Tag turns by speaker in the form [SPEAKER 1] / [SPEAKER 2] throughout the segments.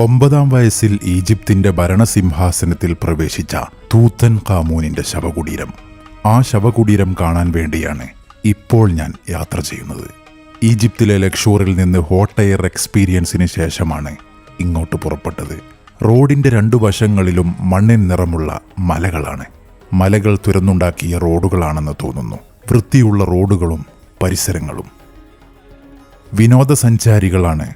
[SPEAKER 1] ഒമ്പതാം വയസ്സിൽ ഈജിപ്തിന്റെ ഭരണസിംഹാസനത്തിൽ പ്രവേശിച്ച തൂത്തൻ കാമൂനിന്റെ ശവകുടീരം. ആ ശവകുടീരം കാണാൻ വേണ്ടിയാണ് ഇപ്പോൾ ഞാൻ യാത്ര ചെയ്യുന്നത്. ഈജിപ്തിലെ ലക്ഷൂറിൽ നിന്ന് ഹോട്ട് എയർ എക്സ്പീരിയൻസിന് ശേഷമാണ് ഇങ്ങോട്ട് പുറപ്പെട്ടത്. റോഡിന്റെ രണ്ടു വശങ്ങളിലും മണ്ണിൻ നിറമുള്ള മലകളാണ്. മലകൾ തുരന്നുണ്ടാക്കിയ റോഡുകളാണെന്ന് തോന്നുന്നു. വൃത്തിയുള്ള റോഡുകളും പരിസരങ്ങളും. വിനോദസഞ്ചാരികളാണ്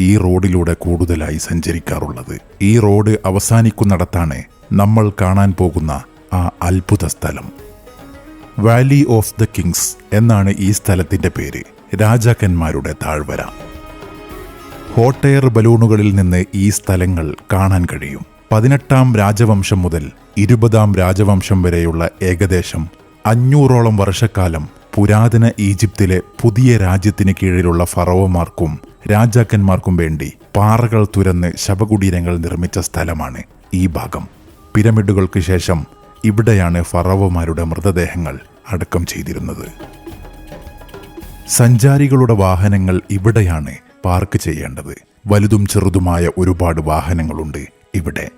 [SPEAKER 1] ഈ റോഡിലൂടെ കൂടുതലായി സഞ്ചരിക്കാറുള്ളത്. ഈ റോഡ് അവസാനിക്കുന്നിടത്താണ് നമ്മൾ കാണാൻ പോകുന്ന ആ അത്ഭുത സ്ഥലം. വാലി ഓഫ് ദ കിങ്സ് എന്നാണ് ഈ സ്ഥലത്തിന്റെ പേര്. രാജാക്കന്മാരുടെ താഴ്വര. ഹോട്ട് എയർ ബലൂണുകളിൽ നിന്ന് ഈ സ്ഥലങ്ങൾ കാണാൻ കഴിയും. പതിനെട്ടാം രാജവംശം മുതൽ ഇരുപതാം രാജവംശം വരെയുള്ള ഏകദേശം അഞ്ഞൂറോളം വർഷക്കാലം പുരാതന ഈജിപ്തിലെ പുതിയ രാജ്യത്തിന് കീഴിലുള്ള ഫറവമാർക്കും രാജാക്കന്മാർക്കും വേണ്ടി പാറകൾ തുരന്ന് ശവകുടീരങ്ങൾ നിർമ്മിച്ച സ്ഥലമാണ് ഈ ഭാഗം. പിരമിഡുകൾക്ക് ശേഷം ഇവിടെയാണ് ഫറവമാരുടെ മൃതദേഹങ്ങൾ അടക്കം ചെയ്തിരുന്നത്. സഞ്ചാരികളുടെ വാഹനങ്ങൾ ഇവിടെയാണ് പാർക്ക് ചെയ്യേണ്ടത്. വലുതും ചെറുതുമായ ഒരുപാട് വാഹനങ്ങളുണ്ട് ഇവിടെ.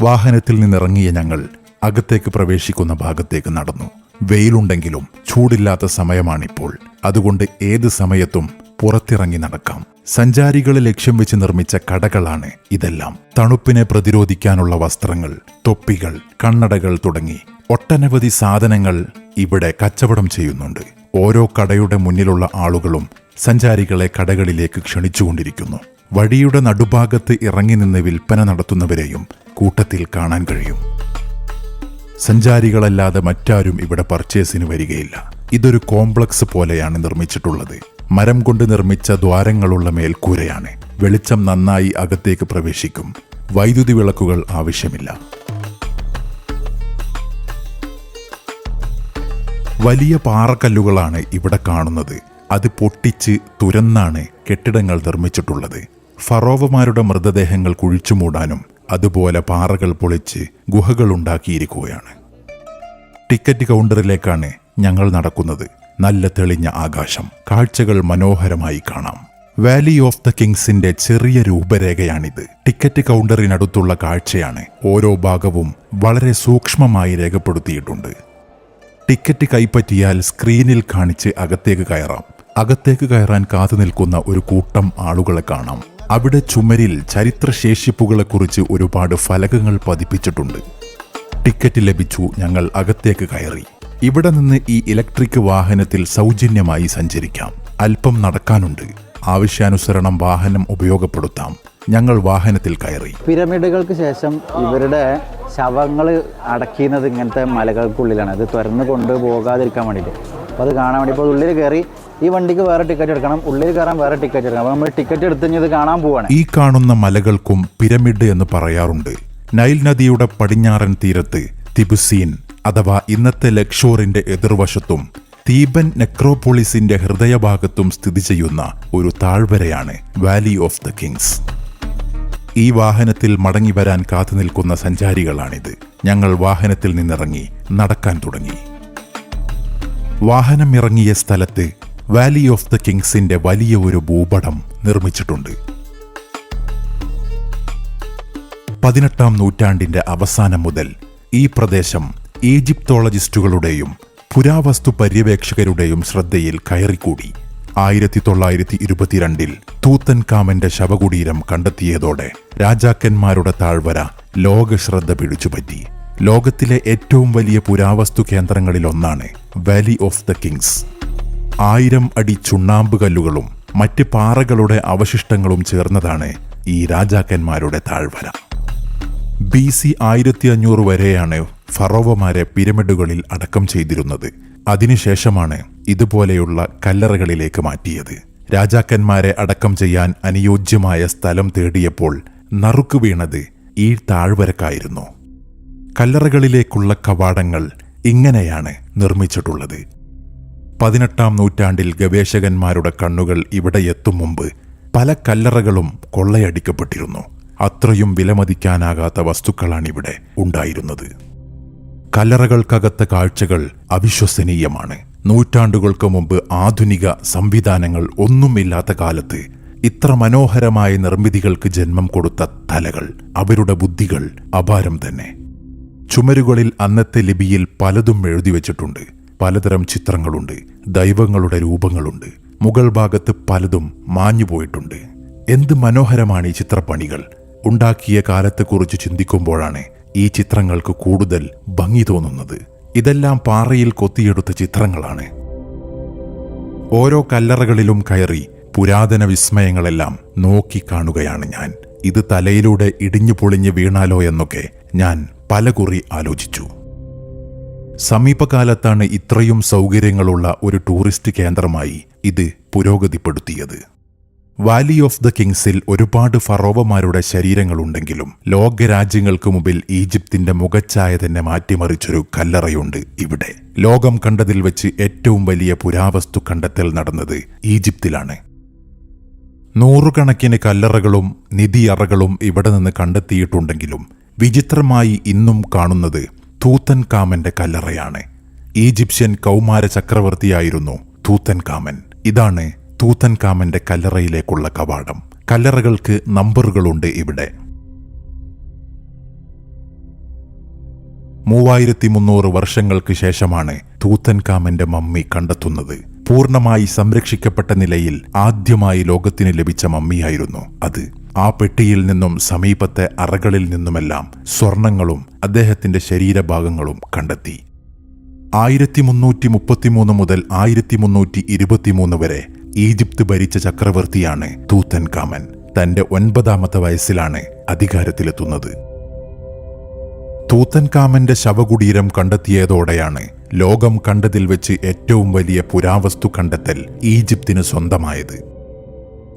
[SPEAKER 1] വാഹനത്തിൽ നിന്നിറങ്ങിയ ഞങ്ങൾ അകത്തേക്ക് പ്രവേശിക്കുന്ന ഭാഗത്തേക്ക് നടന്നു. വെയിലുണ്ടെങ്കിലും ചൂടില്ലാത്ത സമയമാണിപ്പോൾ. അതുകൊണ്ട് ഏത് സമയത്തും പുറത്തിറങ്ങി നടക്കാം. സഞ്ചാരികളെ ലക്ഷ്യം വെച്ച് നിർമ്മിച്ച കടകളാണ് ഇതെല്ലാം. തണുപ്പിനെ പ്രതിരോധിക്കാനുള്ള വസ്ത്രങ്ങൾ തൊപ്പികൾ കണ്ണടകൾ തുടങ്ങി ഒട്ടനവധി സാധനങ്ങൾ ഇവിടെ കച്ചവടം ചെയ്യുന്നുണ്ട്. ഓരോ കടയുടെ മുന്നിലുള്ള ആളുകളും സഞ്ചാരികളെ കടകളിലേക്ക് ക്ഷണിച്ചുകൊണ്ടിരിക്കുന്നു. വഴിയുടെ നടുഭാഗത്ത് ഇറങ്ങി നിന്ന് വിൽപ്പന നടത്തുന്നവരെയും കൂട്ടത്തിൽ കാണാൻ കഴിയും. സഞ്ചാരികളല്ലാതെ മറ്റാരും ഇവിടെ പർച്ചേസിന് വരികയില്ല. ഇതൊരു കോംപ്ലക്സ് പോലെയാണ് നിർമ്മിച്ചിട്ടുള്ളത്. മരം കൊണ്ട് നിർമ്മിച്ച ദ്വാരങ്ങളുള്ള മേൽക്കൂരയാണ്. വെളിച്ചം നന്നായി അകത്തേക്ക് പ്രവേശിക്കും. വൈദ്യുതി വിളക്കുകൾ ആവശ്യമില്ല. വലിയ പാറക്കല്ലുകളാണ് ഇവിടെ കാണുന്നത്. അത് പൊട്ടിച്ച് തുരന്നാണ് കെട്ടിടങ്ങൾ നിർമ്മിച്ചിട്ടുള്ളത്. ഫറോവമാരുടെ മൃതദേഹങ്ങൾ കുഴിച്ചുമൂടാനും അതുപോലെ പാറകൾ പൊളിച്ച് ഗുഹകൾ ഉണ്ടാക്കിയിരിക്കുകയാണ്. ടിക്കറ്റ് കൗണ്ടറിലേക്കാണ് ഞങ്ങൾ നടക്കുന്നത്. നല്ല തെളിഞ്ഞ ആകാശം. കാഴ്ചകൾ മനോഹരമായി കാണാം. വാലി ഓഫ് ദ കിങ്സിന്റെ ചെറിയ രൂപരേഖയാണിത്. ടിക്കറ്റ് കൗണ്ടറിനടുത്തുള്ള കാഴ്ചയാണ് ഓരോ ഭാഗവും വളരെ സൂക്ഷ്മമായി രേഖപ്പെടുത്തിയിട്ടുണ്ട്. ടിക്കറ്റ് കൈപ്പറ്റിയാൽ സ്ക്രീനിൽ കാണിച്ച് അകത്തേക്ക് കയറാം. അകത്തേക്ക് കയറാൻ കാത്തു നിൽക്കുന്ന ഒരു കൂട്ടം ആളുകളെ കാണാം. അവിടെ ചുമരിൽ ചരിത്രശേഷിപ്പുകളെക്കുറിച്ച് ഒരുപാട് ഫലകങ്ങൾ പതിപ്പിച്ചിട്ടുണ്ട്. ടിക്കറ്റ് ലഭിച്ചു ഞങ്ങൾ അകത്തേക്ക് കയറി. ഇവിടെ നിന്ന് ഈ ഇലക്ട്രിക് വാഹനത്തിൽ സൗജന്യമായി സഞ്ചരിക്കാം. അല്പം നടക്കാനുണ്ട്. ആവശ്യാനുസരണം വാഹനം ഉപയോഗപ്പെടുത്താം. ഞങ്ങൾ വാഹനത്തിൽ കയറി.
[SPEAKER 2] പിരമിഡുകൾക്ക് ശേഷം ഇവരുടെ ശവങ്ങൾ അടക്കുന്നത് ഇങ്ങനത്തെ മലകൾക്കുള്ളിലാണ്. അത് തുറന്ന് കൊണ്ടുപോകാതിരിക്കാൻ വേണ്ടിയിട്ട്. അപ്പോൾ അത് കാണാൻ വേണ്ടി ഇപ്പോൾ ഉള്ളിൽ കയറി ഈ വണ്ടിക്ക് വേറെ ടിക്കറ്റ് എടുക്കണം. ഉള്ളിൽ കയറാൻ വേറെ ടിക്കറ്റ് എടുക്കണം. അപ്പോൾ നമ്മൾ ടിക്കറ്റ് എടുത്ത് ഇത് കാണാൻ പോവാണ്.
[SPEAKER 1] ഈ കാണുന്ന മലകൾക്കും പിരമിഡ് എന്ന് പറയാറുണ്ട്. നൈൽ നദിയുടെ പടിഞ്ഞാറൻ തീരത്ത് തിബുസീൻ അഥവാ ഇന്നത്തെ ലക്ഷോറിന്റെ എതിർവശത്തും തീബൻ നെക്രോപോളിസിന്റെ ഹൃദയഭാഗത്തും സ്ഥിതി ചെയ്യുന്ന ഒരു താഴ്വരയാണ് വാലി ഓഫ് ദ കിങ്സ് ഈ വാഹനത്തിൽ മടങ്ങി വരാൻ കാത്തു നിൽക്കുന്ന സഞ്ചാരികളാണിത്. ഞങ്ങൾ വാഹനത്തിൽ നിന്നിറങ്ങി നടക്കാൻ തുടങ്ങി. വാഹനം ഇറങ്ങിയ സ്ഥലത്ത് വാലി ഓഫ് ദ കിങ്സിന്റെ വലിയ ഒരു ഭൂപടം നിർമ്മിച്ചിട്ടുണ്ട്. പതിനെട്ടാം നൂറ്റാണ്ടിന്റെ അവസാനം മുതൽ ഈ പ്രദേശം ഈജിപ്തോളജിസ്റ്റുകളുടെയും പുരാവസ്തു പര്യവേക്ഷകരുടെയും ശ്രദ്ധയിൽ കയറിക്കൂടി. ആയിരത്തി തൊള്ളായിരത്തി ഇരുപത്തിരണ്ടിൽ തൂത്തൻ കാമന്റെ ശവകുടീരം കണ്ടെത്തിയതോടെ രാജാക്കന്മാരുടെ താഴ്വര ലോകശ്രദ്ധ പിടിച്ചുപറ്റി. ലോകത്തിലെ ഏറ്റവും വലിയ പുരാവസ്തു കേന്ദ്രങ്ങളിലൊന്നാണ് വാലി ഓഫ് ദ കിങ്സ്. ആയിരം അടി ചുണ്ണാമ്പ് കല്ലുകളും മറ്റ് പാറകളുടെ അവശിഷ്ടങ്ങളും ചേർന്നതാണ് ഈ രാജാക്കന്മാരുടെ താഴ്വര. ബി സി ആയിരത്തി അഞ്ഞൂറ് വരെയാണ് ഫറോവമാരെ പിരമിഡുകളിൽ അടക്കം ചെയ്തിരുന്നത്. അതിനുശേഷമാണ് ഇതുപോലെയുള്ള കല്ലറകളിലേക്ക് മാറ്റിയത്. രാജാക്കന്മാരെ അടക്കം ചെയ്യാൻ അനുയോജ്യമായ സ്ഥലം തേടിയപ്പോൾ നറുക്കു വീണത് ഈ താഴ്വരക്കായിരുന്നു. കല്ലറകളിലേക്കുള്ള കവാടങ്ങൾ ഇങ്ങനെയാണ് നിർമ്മിച്ചിട്ടുള്ളത്. പതിനെട്ടാം നൂറ്റാണ്ടിൽ ഗവേഷകന്മാരുടെ കണ്ണുകൾ ഇവിടെ എത്തും മുമ്പ് പല കല്ലറകളും കൊള്ളയടിക്കപ്പെട്ടിരുന്നു. അത്രയും വിലമതിക്കാനാകാത്ത വസ്തുക്കളാണിവിടെ ഉണ്ടായിരുന്നത്. കല്ലറകൾക്കകത്ത കാഴ്ചകൾ അവിശ്വസനീയമാണ്. നൂറ്റാണ്ടുകൾക്ക് മുമ്പ് ആധുനിക സംവിധാനങ്ങൾ ഒന്നുമില്ലാത്ത കാലത്ത് ഇത്ര മനോഹരമായ നിർമ്മിതികൾക്ക് ജന്മം കൊടുത്ത തലകൾ അവരുടെ ബുദ്ധികൾ അപാരം തന്നെ. ചുമരുകളിൽ അന്നത്തെ ലിപിയിൽ പലതും എഴുതി വച്ചിട്ടുണ്ട്. പലതരം ചിത്രങ്ങളുണ്ട് ദൈവങ്ങളുടെ രൂപങ്ങളുണ്ട് മുഗൾ ഭാഗത്ത് പലതും മാഞ്ഞുപോയിട്ടുണ്ട്. എന്ത് മനോഹരമാണ് ഈ ചിത്രപ്പണികൾ! ഉണ്ടാക്കിയ കാലത്തെക്കുറിച്ച് ചിന്തിക്കുമ്പോഴാണ് ഈ ചിത്രങ്ങൾക്ക് കൂടുതൽ ഭംഗി തോന്നുന്നത്. ഇതെല്ലാം പാറയിൽ കൊത്തിയെടുത്ത ചിത്രങ്ങളാണ്. ഓരോ കല്ലറകളിലും കയറി പുരാതന വിസ്മയങ്ങളെല്ലാം നോക്കി കാണുകയാണ് ഞാൻ. ഇത് തലയിലൂടെ ഇടിഞ്ഞു പൊളിഞ്ഞ് വീണാലോ എന്നൊക്കെ ഞാൻ പലകുറി ആലോചിച്ചു. സമീപകാലത്താണ് ഇത്രയും സൗകര്യങ്ങളുള്ള ഒരു ടൂറിസ്റ്റ് കേന്ദ്രമായി ഇത് പുരോഗതിപ്പെടുത്തിയത്. വാലി ഓഫ് ദ കിങ്സിൽ ഒരുപാട് ഫറോവമാരുടെ ശരീരങ്ങളുണ്ടെങ്കിലും ലോകരാജ്യങ്ങൾക്ക് മുമ്പിൽ ഈജിപ്തിന്റെ മുഖച്ഛായ തന്നെ മാറ്റിമറിച്ചൊരു കല്ലറയുണ്ട് ഇവിടെ. ലോകം കണ്ടതിൽ വെച്ച് ഏറ്റവും വലിയ പുരാവസ്തു കണ്ടെത്തൽ നടന്നത് ഈജിപ്തിലാണ്. നൂറുകണക്കിന് കല്ലറകളും നിധിയറകളും ഇവിടെ നിന്ന് കണ്ടെത്തിയിട്ടുണ്ടെങ്കിലും വിചിത്രമായി ഇന്നും കാണുന്നത് തൂത്തൻ കാമന്റെ കല്ലറയാണ്. ഈജിപ്ഷ്യൻ കൗമാര ചക്രവർത്തിയായിരുന്നു തൂത്തൻ കാമൻ ഇതാണ് തൂത്തൻ കാമന്റെ കല്ലറയിലേക്കുള്ള കവാടം. കല്ലറകൾക്ക് നമ്പറുകളുണ്ട് ഇവിടെ. മൂവായിരത്തി മുന്നൂറ് വർഷങ്ങൾക്ക് ശേഷമാണ് തൂത്തൻ കാമന്റെ മമ്മി കണ്ടെത്തുന്നത്. പൂർണമായി സംരക്ഷിക്കപ്പെട്ട നിലയിൽ ആദ്യമായി ലോകത്തിന് ലഭിച്ച മമ്മിയായിരുന്നു അത്. ആ പെട്ടിയിൽ നിന്നും സമീപത്തെ അറകളിൽ നിന്നുമെല്ലാം സ്വർണങ്ങളും അദ്ദേഹത്തിന്റെ ശരീരഭാഗങ്ങളും കണ്ടെത്തി. ആയിരത്തി മുന്നൂറ്റി മുപ്പത്തിമൂന്ന് മുതൽ ആയിരത്തി മുന്നൂറ്റി ഇരുപത്തിമൂന്ന് വരെ ഈജിപ്ത് ഭരിച്ച ചക്രവർത്തിയാണ് തൂത്തൻ കാമൻ തന്റെ ഒൻപതാമത്തെ വയസ്സിലാണ് അധികാരത്തിലെത്തുന്നത്. തൂത്തൻ കാമന്റെ ശവകുടീരം കണ്ടെത്തിയതോടെയാണ് ലോകം കണ്ടതിൽ വെച്ച് ഏറ്റവും വലിയ പുരാവസ്തു കണ്ടെത്തൽ ഈജിപ്തിന് സ്വന്തമായത്.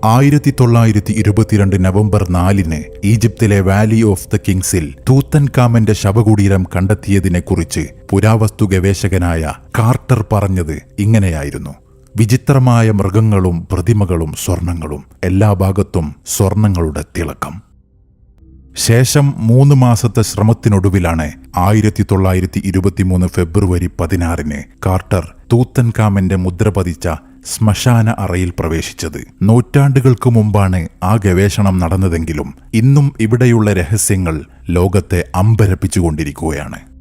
[SPEAKER 1] ആയിരത്തി തൊള്ളായിരത്തി ഇരുപത്തിരണ്ട് നവംബർ നാലിന് ഈജിപ്തിലെ വാലി ഓഫ് ദ കിങ്സിൽ തൂത്തൻ കാമന്റെ ശവകുടീരം കണ്ടെത്തിയതിനെക്കുറിച്ച് പുരാവസ്തു ഗവേഷകനായ കാർട്ടർ പറഞ്ഞത് ഇങ്ങനെയായിരുന്നു. വിചിത്രമായ മൃഗങ്ങളും പ്രതിമകളും സ്വർണങ്ങളും എല്ലാ ഭാഗത്തും സ്വർണങ്ങളുടെ തിളക്കം. ശേഷം മൂന്ന് മാസത്തെ ശ്രമത്തിനൊടുവിലാണ് ആയിരത്തി തൊള്ളായിരത്തി ഇരുപത്തിമൂന്ന് ഫെബ്രുവരി പതിനാറിന് കാർട്ടർ തൂത്തൻകാമന്റെ മുദ്ര പതിച്ച ശ്മശാന അറയിൽ പ്രവേശിച്ചത്. നൂറ്റാണ്ടുകൾക്ക് മുമ്പാണ് ആ ഗവേഷണം നടന്നതെങ്കിലും ഇന്നും ഇവിടെയുള്ള രഹസ്യങ്ങൾ ലോകത്തെ അമ്പരപ്പിച്ചുകൊണ്ടിരിക്കുകയാണ്.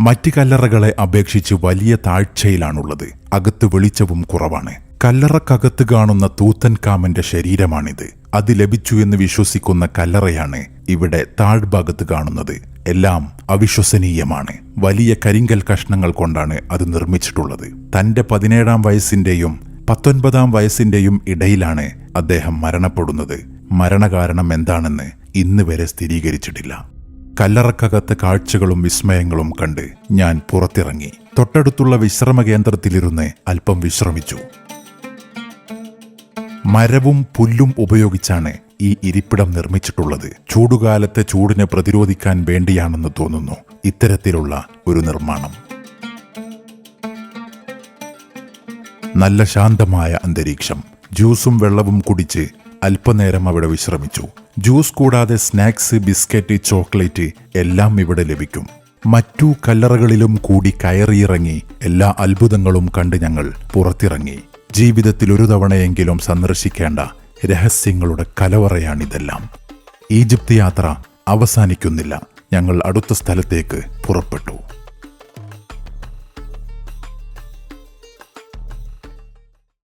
[SPEAKER 1] മറ്റ് കല്ലറകളെ അപേക്ഷിച്ച് വലിയ താഴ്ചയിലാണുള്ളത്. അകത്ത് വെളിച്ചവും കുറവാണ്. കല്ലറക്കകത്ത് കാണുന്ന തൂത്തൻകാമന്റെ ശരീരമാണിത്. അത് ലഭിച്ചു എന്ന് വിശ്വസിക്കുന്ന കല്ലറയാണ് ഇവിടെ താഴ്ഭാഗത്ത് കാണുന്നത്. എല്ലാം അവിശ്വസനീയമാണ്. വലിയ കരിങ്കൽ കഷ്ണങ്ങൾ കൊണ്ടാണ് അത് നിർമ്മിച്ചിട്ടുള്ളത്. തന്റെ പതിനേഴാം വയസ്സിന്റെയും പത്തൊൻപതാം വയസ്സിന്റെയും ഇടയിലാണ് അദ്ദേഹം മരണപ്പെടുന്നത്. മരണകാരണം എന്താണെന്ന് ഇന്ന് വരെ സ്ഥിരീകരിച്ചിട്ടില്ല. കല്ലറക്കകത്തെ കാഴ്ചകളും വിസ്മയങ്ങളും കണ്ട് ഞാൻ പുറത്തിറങ്ങി. തൊട്ടടുത്തുള്ള വിശ്രമ കേന്ദ്രത്തിലിരുന്ന് അല്പം വിശ്രമിച്ചു. മരവും പുല്ലും ഉപയോഗിച്ചാണ് ഈ ഇരിപ്പിടം നിർമ്മിച്ചിട്ടുള്ളത്. ചൂടുകാലത്തെ ചൂടിനെ പ്രതിരോധിക്കാൻ വേണ്ടിയാണെന്ന് തോന്നുന്നു. ഇത്തരത്തിലുള്ള ഒരു നിർമ്മാണം. നല്ല ശാന്തമായ അന്തരീക്ഷം. ജ്യൂസും വെള്ളവും കുടിച്ച് അല്പനേരം അവിടെ വിശ്രമിച്ചു. ജ്യൂസ് കൂടാതെ സ്നാക്സ് ബിസ്ക്കറ്റ് ചോക്ലേറ്റ് എല്ലാം ഇവിടെ ലഭിക്കും. മറ്റു കല്ലറകളിലും കൂടി കയറിയിറങ്ങി എല്ലാ അത്ഭുതങ്ങളും കണ്ട് ഞങ്ങൾ പുറത്തിറങ്ങി. ജീവിതത്തിൽ ഒരു തവണയെങ്കിലും സന്ദർശിക്കേണ്ട രഹസ്യങ്ങളുടെ കലവറയാണിതെല്ലാം. ഈജിപ്ത് യാത്ര അവസാനിക്കുന്നില്ല. ഞങ്ങൾ അടുത്ത സ്ഥലത്തേക്ക് പുറപ്പെട്ടു.